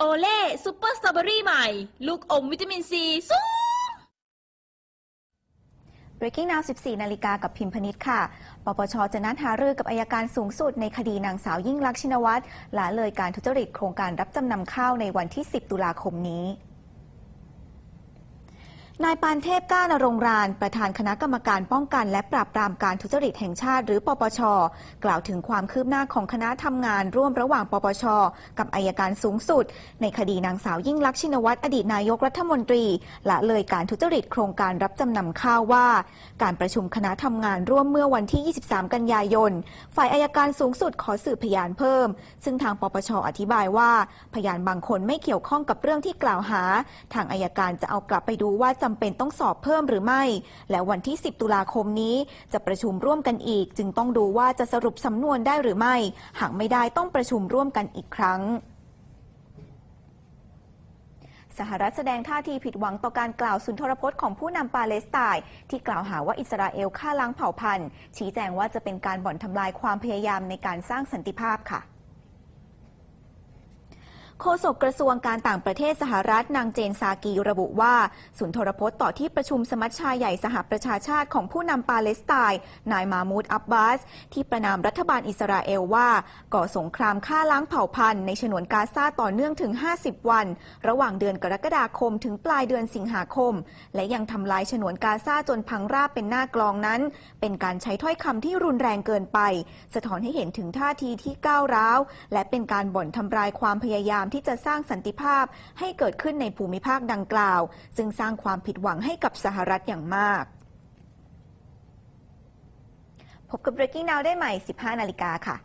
โอเล่ซูเปอร์สตรอเบอรี่ใหม่ ลูกอมวิตามินซีสูง Breaking Now 14 นาฬิกากับพิมพนิษฐ์ค่ะ ปปช จะนัดหารือกับอายการสูงสุดในคดีนางสาวยิ่งลักษณ์ชินวัตรละเลยการทุจริตโครงการรับจำนำข้าวในวันที่ 10 ตุลาคมนี้ นายปานเทพก้านรงราน ประธานคณะกรรมการป้องกัน และปราบปรามการทุจริตแห่งชาติ หรือปปช กล่าวถึงความคืบหน้าของคณะทำงานร่วมระหว่างปปช กับอายการสูงสุด ในคดีนางสาวยิ่งลักษณ์ชินวัตรอดีตนายกรัฐมนตรีละเลยการทุจริตโครงการรับจำนำข้าวว่า การประชุมคณะทำงานร่วมเมื่อวันที่ 23 กันยายน ฝ่ายอายการสูงสุดขอสืบพยานเพิ่ม ซึ่งทางปปช อธิบายว่า พยานบางคนไม่เกี่ยวข้องกับเรื่องที่กล่าวหา ทางอายการจะเอากลับไปดูว่าจำเป็นต้องสอบเพิ่มหรือไม่ และวันที่ 10 ตุลาคมนี้ จะประชุมร่วมกันอีก จึงต้องดูว่าจะสรุปสำนวนได้หรือไม่ หากไม่ได้ต้องประชุมร่วมกันอีกครั้งสหรัฐแสดงท่าทีผิดหวังต่อการกล่าวสุนทรพจน์ของผู้นำปาเลสไตน์ที่กล่าวหาว่าอิสราเอลฆ่าล้างเผ่าพันธุ์ ชี้แจงว่าจะเป็นการบ่อนทำลายความพยายามในการสร้างสันติภาพค่ะ โฆษกกระทรวงการต่างประเทศสหรัฐนางเจนซากีระบุว่า สุนทรพจน์ต่อที่ประชุมสมัชชาใหญ่สหประชาชาติของผู้นำปาเลสไตน์นายมามูดอับบาส ที่ประนามรัฐบาลอิสราเอลว่า ก่อสงครามฆ่าล้างเผ่าพันธุ์ในฉนวนกาซาต่อเนื่องถึง 50 วัน ระหว่างเดือนกรกฎาคมถึงปลายเดือนสิงหาคม และยังทำลายฉนวนกาซาจนพังราบเป็นหน้ากลองนั้น เป็นการใช้ถ้อยคำที่รุนแรงเกินไป สะท้อนให้เห็นถึงท่าทีที่ก้าวร้าวและเป็นการบ่นทำลายความพยายามที่จะสร้างสันติภาพให้เกิดขึ้นในภูมิภาคดังกล่าว ซึ่งสร้างความผิดหวังให้กับสหรัฐอย่างมาก พบกับ Breaking Now ได้ใหม่ 15 นาฬิกาค่ะ